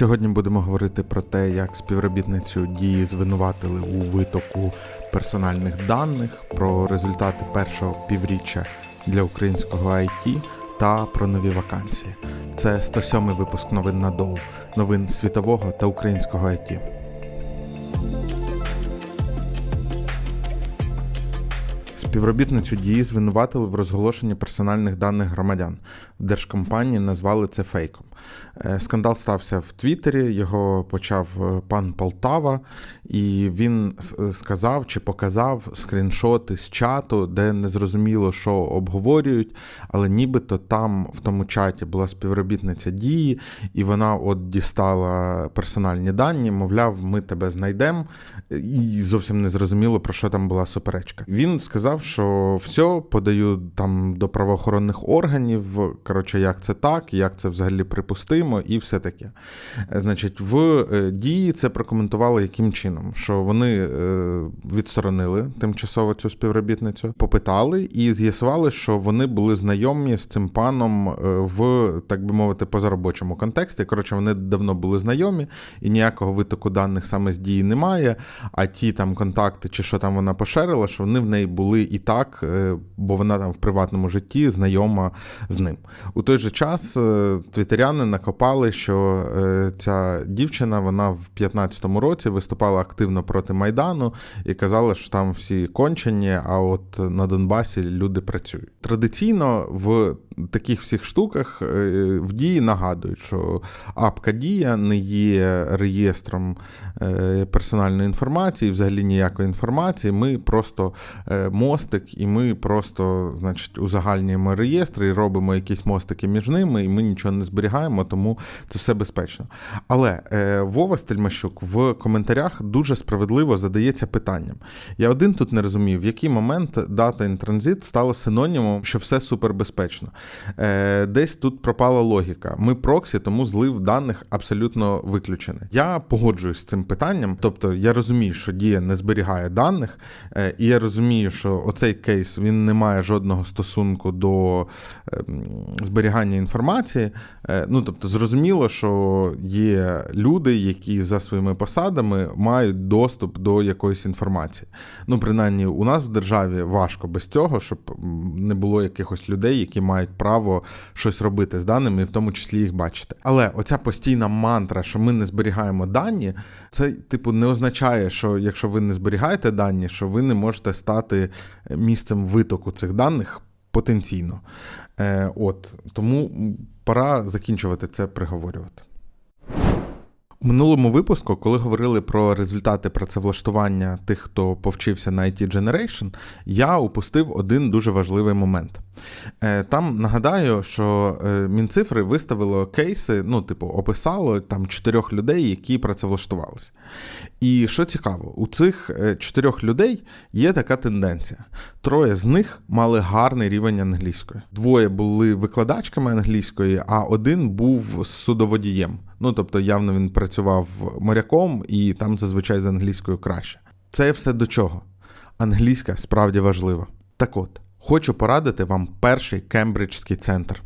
Сьогодні будемо говорити про те, як співробітницю дії звинуватили у витоку персональних даних, про результати першого півріччя для українського IT та про нові вакансії. Це 107-й випуск новин на доу, новин світового та українського IT. Співробітницю дії звинуватили в розголошенні персональних даних громадян. Держкомпанії назвали це фейком. Е, Скандал стався в Твіттері, його почав е, пан Полтава, і він е, сказав чи показав скріншоти з чату, де не зрозуміло, що обговорюють, але нібито там в тому чаті була співробітниця дії, і вона от дістала персональні дані, мовляв, ми тебе знайдемо, і зовсім не зрозуміло, про що там була суперечка. Він сказав, що все, подаю там до правоохоронних органів. Коротше, як це так, як це взагалі припустимо, і все таке. Е, Значить, в е, дії це прокоментували яким чином, що вони е, відсторонили тимчасово цю співробітницю, попитали і з'ясували, що вони були знайомі з цим паном в так би мовити позаробочому контексті. Коротше, вони давно були знайомі, і ніякого витоку даних саме з дії немає. А ті там контакти, чи що там вона поширила, що вони в неї були і так, бо вона там в приватному житті знайома з ним. У той же час е, твітеряни накопали, що е, ця дівчина вона в 15-му році виступала активно проти Майдану і казала, що там всі кончені, а от на Донбасі люди працюють. Традиційно в таких всіх штуках е, в дії нагадують, що апка дія не є реєстром персональної інформації, взагалі ніякої інформації. Ми просто мостик, і ми просто, значить, узагальнюємо реєстри і робимо якісь мостики між ними, і ми нічого не зберігаємо, тому це все безпечно. Але е, Вова Стельмащук в коментарях дуже справедливо задається питанням. Я один тут не розумію, в який момент дата transit стало синонімом, що все супербезпечно. Е, десь тут пропала логіка. Ми проксі, тому злив даних абсолютно виключений. Я погоджуюсь з цим питанням. Тобто я розумію, що дія не зберігає даних, е, і я розумію, що оцей кейс він не має жодного стосунку до ем, зберігання інформації. Е, Ну тобто, зрозуміло, що є люди, які за своїми посадами мають доступ до якоїсь інформації. Ну, принаймні, у нас в державі важко без цього, щоб не було якихось людей, які мають право щось робити з даними, і в тому числі їх бачити. Але оця постійна мантра, що ми не зберігаємо дані, це типу не означає, що якщо ви не зберігаєте дані, що ви не можете стати місцем витоку цих даних потенційно. Е, от тому пора закінчувати це приговорювати. У минулому випуску, коли говорили про результати працевлаштування тих, хто повчився на IT Generation, я упустив один дуже важливий момент. Е, Там нагадаю, що е, Мінцифри виставило кейси, ну, типу, описало там чотирьох людей, які працевлаштувалися. І що цікаво, у цих е, чотирьох людей є така тенденція. Троє з них мали гарний рівень англійської. Двоє були викладачками англійської, а один був судоводієм. Ну тобто, явно він працював моряком, і там зазвичай з англійською краще. Це все до чого? Англійська справді важлива. Так от, хочу порадити вам перший кембриджський центр.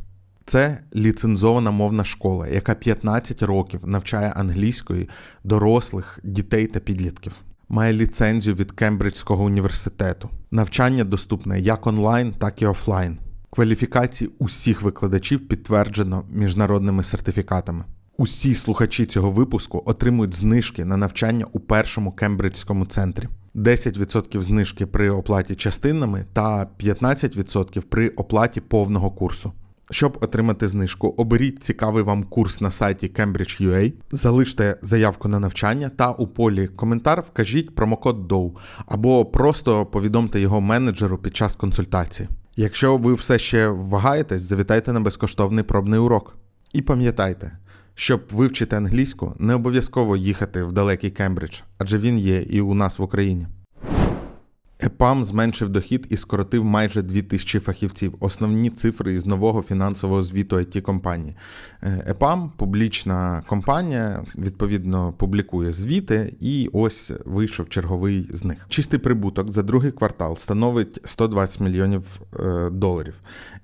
Це ліцензована мовна школа, яка 15 років навчає англійської дорослих, дітей та підлітків. Має ліцензію від Кембриджського університету. Навчання доступне як онлайн, так і офлайн. Кваліфікації усіх викладачів підтверджено міжнародними сертифікатами. Усі слухачі цього випуску отримують знижки на навчання у першому кембриджському центрі. 10% знижки при оплаті частинами та 15% при оплаті повного курсу. Щоб отримати знижку, оберіть цікавий вам курс на сайті Cambridge.ua, залиште заявку на навчання та у полі коментар вкажіть промокод DOW або просто повідомте його менеджеру під час консультації. Якщо ви все ще вагаєтесь, завітайте на безкоштовний пробний урок. І пам'ятайте, щоб вивчити англійську, не обов'язково їхати в далекий Кембридж, адже він є і у нас в Україні. ЕПАМ зменшив дохід і скоротив майже 2000 фахівців. Основні цифри із нового фінансового звіту it компанії. Е, ЕПАМ публічна компанія, відповідно, публікує звіти, і ось вийшов черговий з них. Чистий прибуток за другий квартал становить 120 мільйонів е, доларів.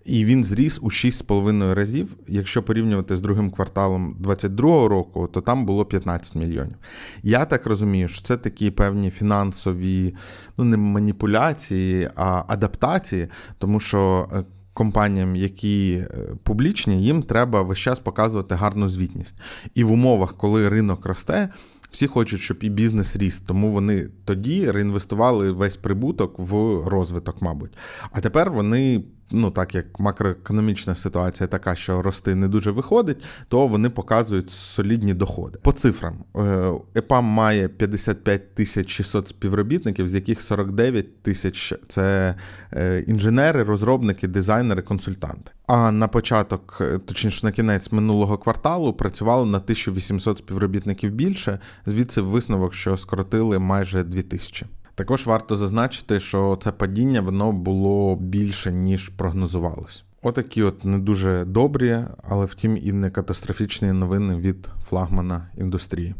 І він зріс у 6,5 разів. Якщо порівнювати з другим кварталом 2022 року, то там було 15 мільйонів. Я так розумію, що це такі певні фінансові, ну не маніпуляції, а адаптації, тому що. е, Компаніям, які е, публічні, їм треба весь час показувати гарну звітність. І в умовах, коли ринок росте, всі хочуть, щоб і бізнес ріс. Тому вони тоді реінвестували весь прибуток в розвиток, мабуть. А тепер вони, ну так як макроекономічна ситуація така, що рости не дуже виходить, то вони показують солідні доходи. По цифрам, е, ЕПАМ має 55 тисяч 600 співробітників, з яких 49 тисяч це е, інженери, розробники, дизайнери, консультанти. А на початок, е, точніше на кінець минулого кварталу, працювало на 1800 співробітників більше. Звідси висновок, що скоротили майже 2000. Також варто зазначити, що це падіння воно було більше ніж прогнозувалось. Отакі от не дуже добрі, але втім і не катастрофічні новини від флагмана індустрії.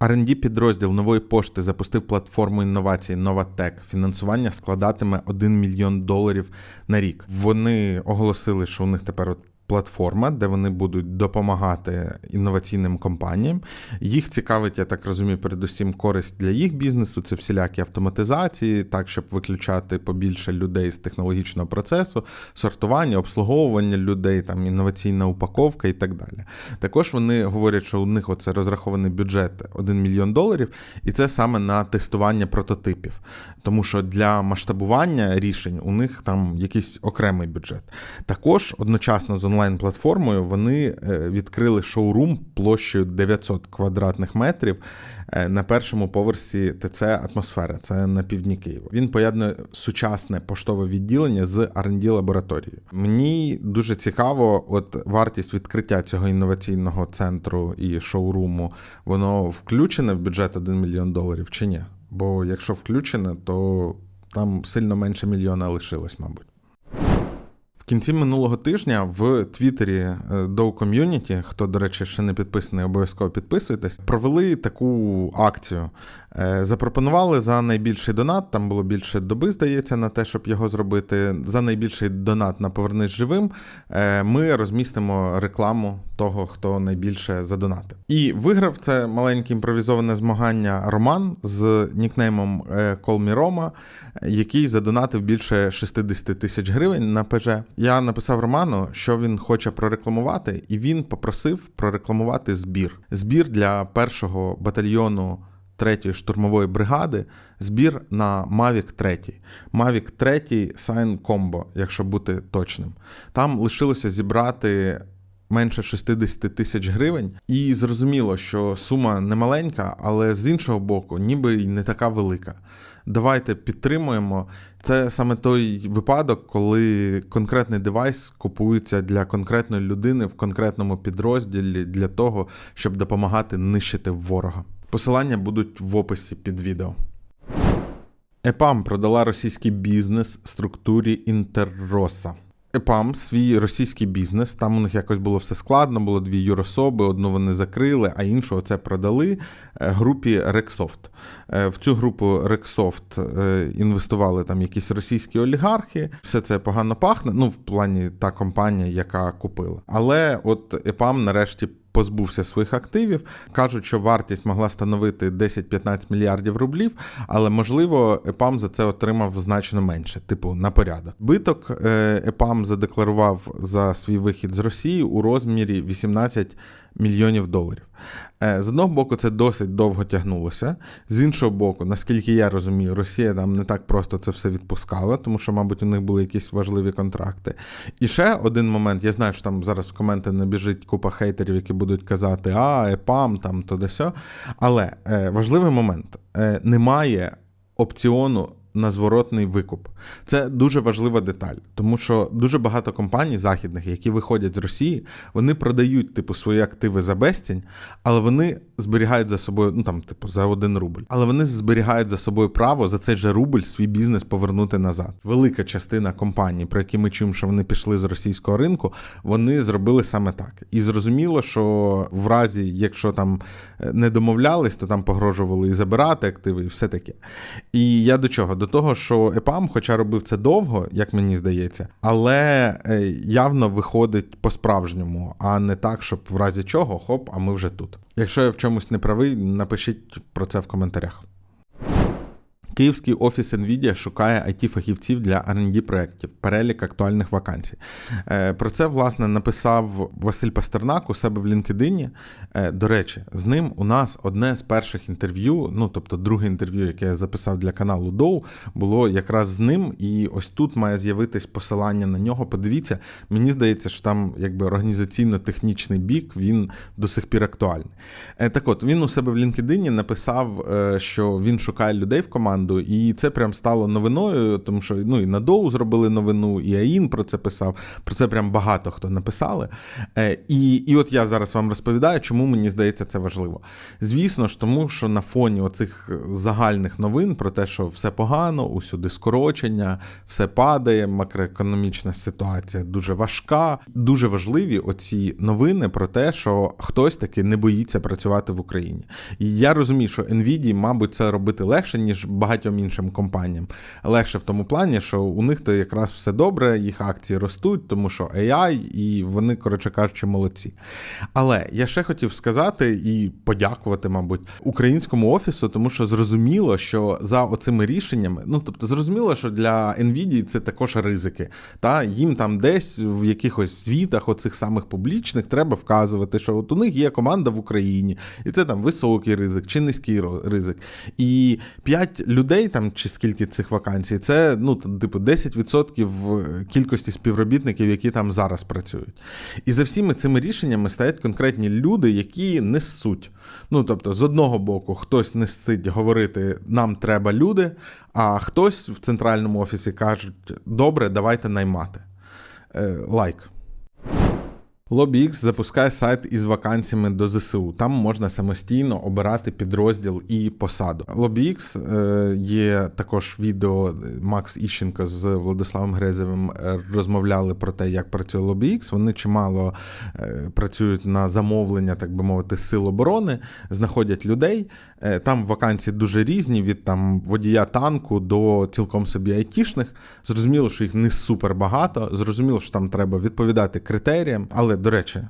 R&D підрозділ нової пошти запустив платформу інновацій Novatech. Фінансування складатиме 1 мільйон доларів на рік. Вони оголосили, що у них тепер от платформа, де вони будуть допомагати інноваційним компаніям. Їх цікавить, я так розумію, передусім користь для їх бізнесу. Це всілякі автоматизації, так щоб виключати побільше людей з технологічного процесу, сортування, обслуговування людей, там інноваційна упаковка і так далі. Також вони говорять, що у них оце розрахований бюджет 1 мільйон доларів, і це саме на тестування прототипів. Тому що для масштабування рішень у них там якийсь окремий бюджет. Також одночасно з онлайн-платформою вони е, відкрили шоурум площею 900 квадратних метрів е, на першому поверсі ТЦ Атмосфера, це на півдні Києва. Він поєднує сучасне поштове відділення з R&D лабораторією. Мені дуже цікаво, от вартість відкриття цього інноваційного центру і шоуруму, воно включене в бюджет 1 мільйон доларів чи ні? Бо якщо включене, то там сильно менше мільйона лишилось, мабуть. Кінці минулого тижня в Твіттері е, Dow Community, хто, до речі, ще не підписаний, обов'язково підписуйтесь, провели таку акцію. Е, Запропонували за найбільший донат, там було більше доби, здається, на те, щоб його зробити. За найбільший донат на Повернись живим е, ми розмістимо рекламу того, хто найбільше задонатив. І виграв це маленьке імпровізоване змагання Роман з нікнеймом е, Me Roma, який задонатив більше 60 тисяч гривень на ПЖ. Я написав Роману, що він хоче прорекламувати, і він попросив прорекламувати збір. Збір для першого батальйону. Третьої штурмової бригади збір на Mavic 3. Mavic 3 Sign Combo, якщо бути точним. Там лишилося зібрати менше 60 тисяч гривень, і зрозуміло, що сума не маленька, але з іншого боку, ніби й не така велика. Давайте підтримуємо. Це саме той випадок, коли конкретний девайс купується для конкретної людини в конкретному підрозділі для того, щоб допомагати нищити ворога. Посилання будуть в описі під відео. ЕПАМ продала російський бізнес структурі Інтерроса. ЕПАМ свій російський бізнес. Там у них якось було все складно, було дві юрособи, одну вони закрили, а іншу оце продали е, групі Рексофт. Е, В цю групу Рексофт е, інвестували там якісь російські олігархи. Все це погано пахне. Ну, в плані та компанія, яка купила. Але от ЕПАМ нарешті. Позбувся своїх активів, кажуть, що вартість могла становити 10-15 мільярдів рублів, але можливо ЕПАМ за це отримав значно менше, типу на порядок. Биток е, ЕПАМ задекларував за свій вихід з Росії у розмірі 18 мільйонів доларів. Е, З одного боку, це досить довго тягнулося. З іншого боку, наскільки я розумію, Росія там не так просто це все відпускала, тому що, мабуть, у них були якісь важливі контракти. І ще один момент, я знаю, що там зараз в коменти набіжить купа хейтерів, які будуть казати, а, ЕПАМ, там то сьо. Але е, важливий момент: е, немає опціону на зворотний викуп. Це дуже важлива деталь, тому що дуже багато компаній західних, які виходять з Росії, вони продають типу свої активи за безцінь, але вони зберігають за собою, ну там, типу, за один рубль. Але вони зберігають за собою право за цей же рубль свій бізнес повернути назад. Велика частина компаній, про які ми чуємо, що вони пішли з російського ринку, вони зробили саме так. І зрозуміло, що в разі, якщо там е, не домовлялись, то там погрожували і забирати активи, і все таке. І я до чого? До того, що ЕПАМ, хоча робив це довго, як мені здається, але е, явно виходить по-справжньому, а не так, щоб в разі чого, хоп, а ми вже тут. Якщо я в чомусь не правий, напишіть про це в коментарях. Київський офіс NVIDIA шукає it фахівців для R&D проєктів, перелік актуальних вакансій. Е, Про це, власне, написав Василь Пастернак у себе в LinkedIn. Е, До речі, з ним у нас одне з перших інтерв'ю, ну тобто друге інтерв'ю, яке я записав для каналу Доу, було якраз з ним. І ось тут має з'явитись посилання на нього. Подивіться, мені здається, що там якби організаційно-технічний бік він до сих пір актуальний. Е, Так от, він у себе в LinkedIn написав, що він шукає людей в команду, і це прям стало новиною, тому що ну і на Доу зробили новину, і АІН про це писав. Про це прям багато хто написали. Е, І, і от я зараз вам розповідаю, чому мені здається це важливо. Звісно ж, тому що на фоні оцих загальних новин про те, що все погано, усюди скорочення, все падає, макроекономічна ситуація дуже важка. Дуже важливі оці новини про те, що хтось таки не боїться працювати в Україні. І я розумію, що Nvidia, мабуть, це робити легше, ніж багатьом іншим компаніям. Легше в тому плані, що у них то якраз все добре, їх акції ростуть, тому що AI, і вони, коротше кажучи, молодці. Але я ще хотів сказати і подякувати, мабуть, українському офісу, тому що зрозуміло, що за оцими рішеннями, ну тобто, зрозуміло, що для Nvidia це також ризики. Та їм там десь в якихось звітах, оцих самих публічних, треба вказувати, що от у них є команда в Україні, і це там високий ризик чи низький ризик. І 5 людей там чи скільки цих вакансій, це ну типу 10% кількості співробітників, які там зараз працюють. І за всіми цими рішеннями стоять конкретні люди, які несуть. Ну тобто, з одного боку, хтось несить говорити нам треба люди, а хтось в центральному офісі кажуть: добре, давайте наймати. Е, Лайк. LobbyX запускає сайт із вакансіями до ЗСУ. Там можна самостійно обирати підрозділ і посаду. LobbyX е, є також відео. Макс Іщенко з Владиславом Грезевим е, розмовляли про те, як працює LobbyX. Вони чимало е, працюють на замовлення, так би мовити, сил оборони, знаходять людей. Е, Там вакансії дуже різні, від там водія танку до цілком собі айтішних. Зрозуміло, що їх не супер багато. Зрозуміло, що там треба відповідати критеріям. Але, до речі,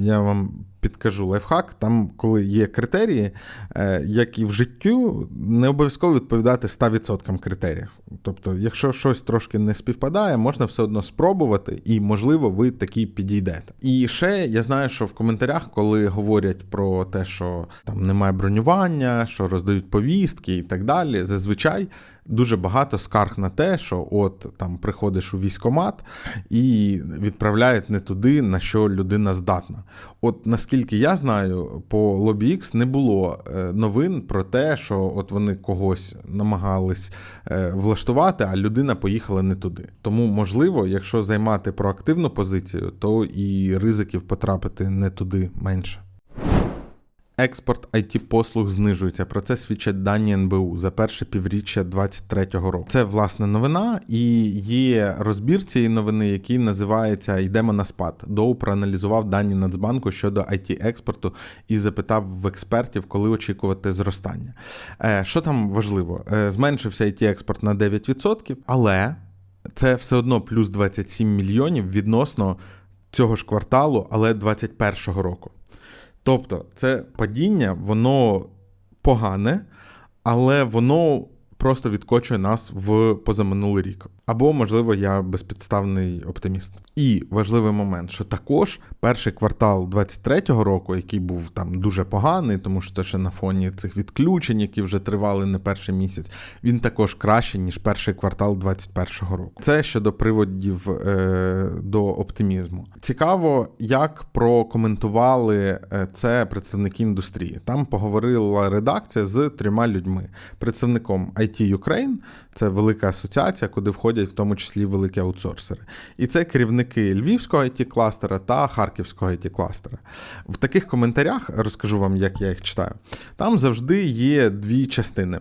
я вам підкажу лайфхак. Там, коли є критерії, е, як і в життю, не обов'язково відповідати 100% критеріїв. Тобто, якщо щось трошки не співпадає, можна все одно спробувати, і можливо, ви такі підійдете. І ще я знаю, що в коментарях, коли говорять про те, що там немає бронювання, що роздають повістки і так далі, зазвичай. Дуже багато скарг на те, що от там приходиш у військомат і відправляють не туди, на що людина здатна. От наскільки я знаю, по LobbyX не було е, новин про те, що от вони когось намагались е, влаштувати, а людина поїхала не туди. Тому, можливо, якщо займати проактивну позицію, то і ризиків потрапити не туди менше. Експорт it послуг знижується. Про це свідчать дані НБУ за перше півріччя 2023 року. Це власне новина, і є розбір цієї новини, який називається Йдемо на спад. Доу проаналізував дані Нацбанку щодо it експорту і запитав в експертів, коли очікувати зростання. Е, Що там важливо? Е, Зменшився it експорт на 9%, але це все одно плюс 27 мільйонів відносно цього ж кварталу, але 2021 року. Тобто, це падіння, воно погане, але воно просто відкочує нас в позаминулий рік. Або, можливо, я безпідставний оптиміст. І важливий момент, що також перший квартал 23-го року, який був там дуже поганий, тому що це ще на фоні цих відключень, які вже тривали не перший місяць, він також краще, ніж перший квартал 21-го року. Це щодо приводів е, до оптимізму. Цікаво, як прокоментували е, це представники індустрії. Там поговорила редакція з трьома людьми: представником IT Ukraine, це велика асоціація, куди входять в тому числі великі аутсорсери. І це керівники Львівського it кластера та Харківського it кластера. В таких коментарях розкажу вам, як я їх читаю. Там завжди є дві частини.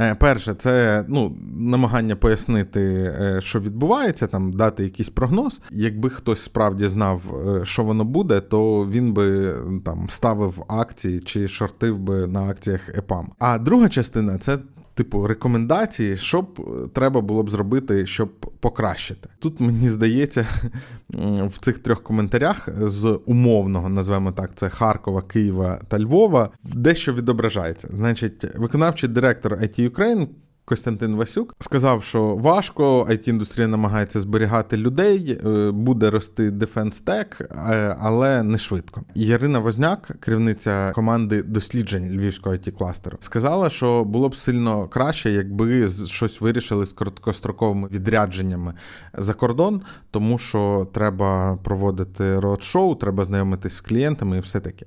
Е, Перше, це ну, намагання пояснити, е, що відбувається, там дати якийсь прогноз. Якби хтось справді знав, е, що воно буде, то він би там ставив акції чи шортив би на акціях ЕПАМ. А друга частина це. Типу рекомендації, що б треба було б зробити, щоб покращити. Тут мені здається, в цих трьох коментарях з умовного, назвемо так, це Харкова, Києва та Львова, дещо відображається. Значить, виконавчий директор IT Ukraine Костянтин Васюк сказав, що важко, it індустрія намагається зберігати людей, е, буде рости Defense Tech, е, але не швидко. Ярина Возняк, керівниця команди досліджень львівського it кластеру, сказала, що було б сильно краще, якби щось вирішили з короткостроковими відрядженнями за кордон, тому що треба проводити роад-шоу, треба знайомитись з клієнтами і все таке.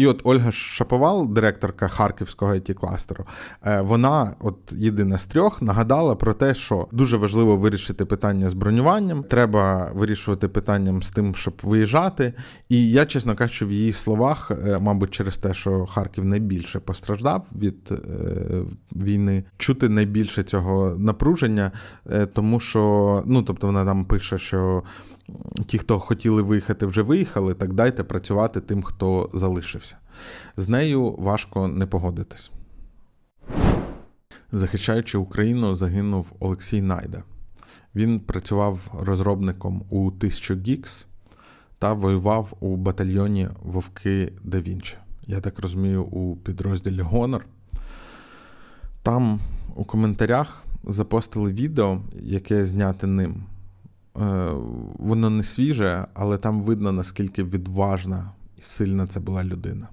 І от Ольга Шаповал, директорка Харківського it кластеру, е, вона, от єдина з трьох, нагадала про те, що дуже важливо вирішити питання з бронюванням, треба вирішувати питанням з тим, щоб виїжджати. І я, чесно кажучи, в її словах, е, мабуть, через те, що Харків найбільше постраждав від е, війни, чути найбільше цього напруження, тому що, ну тобто, вона там пише, що. Ті, хто хотіли виїхати, вже виїхали, так дайте працювати тим, хто залишився. З нею важко не погодитись. Захищаючи Україну, загинув Олексій Найда. Він працював розробником у 1000 Geeks та воював у батальйоні Вовки да Вінчі. Я так розумію, у підрозділі Гонор. Там у коментарях запостили відео, яке зняте ним. Е, воно не свіже, але там видно, наскільки відважна і сильна це була людина.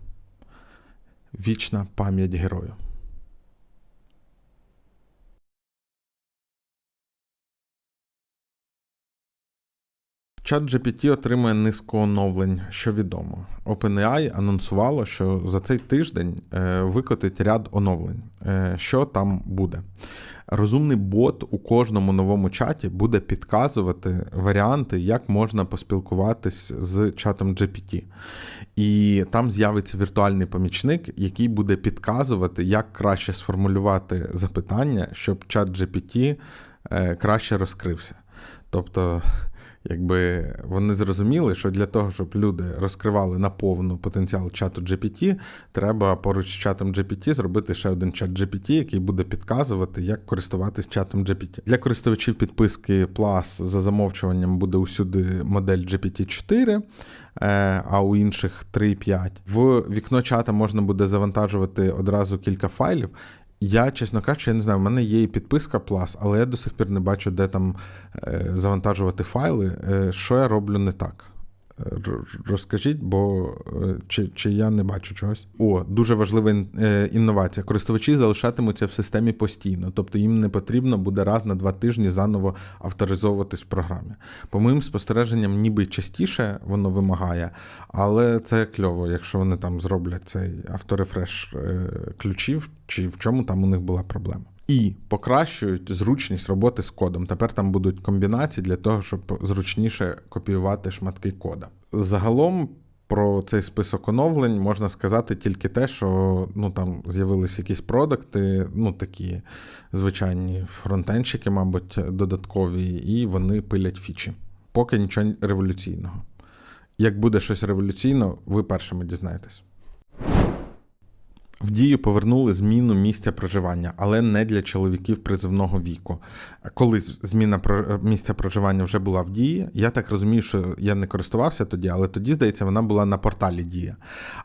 Вічна пам'ять герою. Чат GPT отримує низку оновлень, що відомо. OpenAI анонсувало, що за цей тиждень е, викотить ряд оновлень. Е, що там буде? Розумний бот у кожному новому чаті буде підказувати варіанти, як можна поспілкуватись з чатом GPT. І там з'явиться віртуальний помічник, який буде підказувати, як краще сформулювати запитання, щоб чат GPT е, краще розкрився. Тобто якби вони зрозуміли, що для того, щоб люди розкривали наповну потенціал чату GPT, треба поруч з чатом GPT зробити ще один чат GPT, який буде підказувати, як користуватись чатом GPT. Для користувачів підписки Plus за замовчуванням буде усюди модель GPT-4. Е, а у інших 3.5. В вікно чата можна буде завантажувати одразу кілька файлів, я, чесно кажучи, я не знаю, в мене є і підписка Plus, але я до сих пір не бачу, де там е, завантажувати файли. Е, що я роблю не так? Розкажіть, бо е, чи чи я не бачу чогось. О, дуже важлива е, інновація. Користувачі залишатимуться в системі постійно, тобто їм не потрібно буде раз на два тижні заново авторизовуватись в програмі. По моїм спостереженням, ніби частіше воно вимагає, але це кльово, якщо вони там зроблять цей авторефреш е, ключів, чи в чому там у них була проблема і покращують зручність роботи з кодом. Тепер там будуть комбінації для того, щоб зручніше копіювати шматки кода. Загалом. Про цей список оновлень можна сказати тільки те, що ну там з'явилися якісь продукти, ну такі звичайні фронтенщики, мабуть, додаткові, і вони пилять фічі. Поки нічого революційного. Як буде щось революційно, ви першими дізнаєтесь. В дію повернули зміну місця проживання, але не для чоловіків призивного віку. Колись зміна про- місця проживання вже була в дії. Я так розумію, що я не користувався тоді, але тоді, здається, вона була на порталі Дія.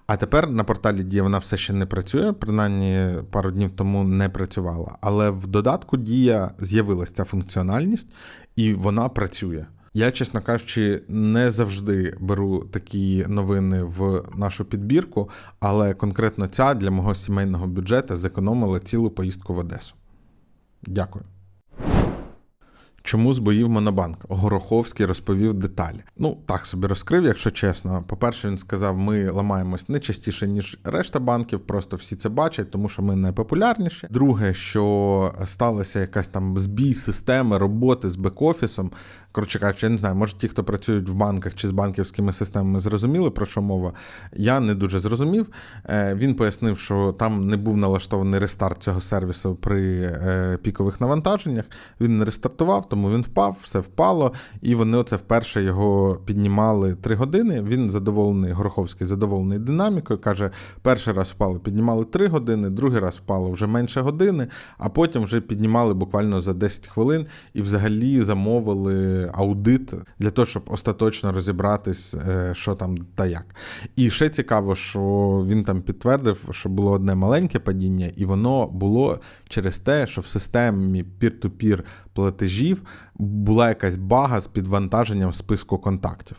А тепер на порталі Дія вона все ще не працює, принаймні пару днів тому не працювала. Але в додатку Дія з'явилася ця функціональність, і вона працює. Я, чесно кажучи, не завжди беру такі новини в нашу підбірку, але конкретно ця для мого сімейного бюджету зекономила цілу поїздку в Одесу. Дякую. Чому збоїв Монобанк? Гороховський розповів деталі. Ну, так собі розкрив, якщо чесно. По-перше, він сказав, ми ламаємось не частіше, ніж решта банків, просто всі це бачать, тому що ми найпопулярніші. Друге, що сталася якась там збій системи роботи з бек-офісом. Коротше кажучи, я не знаю, може ті, хто працюють в банках чи з банківськими системами, зрозуміли, про що мова. Я не дуже зрозумів. Е, Він пояснив, що там не був налаштований рестарт цього сервісу при е, пікових навантаженнях. Він не рестартував, тому він впав, все впало, і вони оце вперше його піднімали три години. Він задоволений, Гороховський задоволений динамікою. Каже, перший раз впало, піднімали три години, другий раз впало вже менше години, а потім вже піднімали буквально за 10 хвилин і взагалі замовили аудит для того, щоб остаточно розібратись, е, що там та як. І ще цікаво, що він там підтвердив, що було одне маленьке падіння, і воно було через те, що в системі peer-to-peer платежів була якась бага з підвантаженням списку контактів.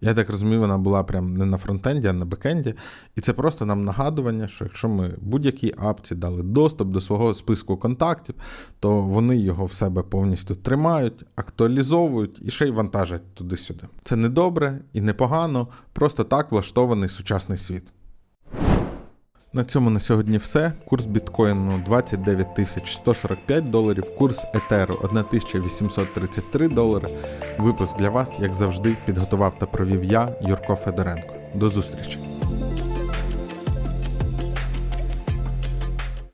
Я так розумію, вона була прям не на фронтенді, а на бекенді. І це просто нам нагадування, що якщо ми будь-якій апці дали доступ до свого списку контактів, то вони його в себе повністю тримають, актуалізовують і ще й вантажать туди-сюди. Це не добре і не погано, просто так влаштований сучасний світ. На цьому на сьогодні все. Курс біткоїну 29 145 доларів, курс етеру 1833 долари. Випуск для вас, як завжди, підготував та провів я, Юрко Федоренко. До зустрічі!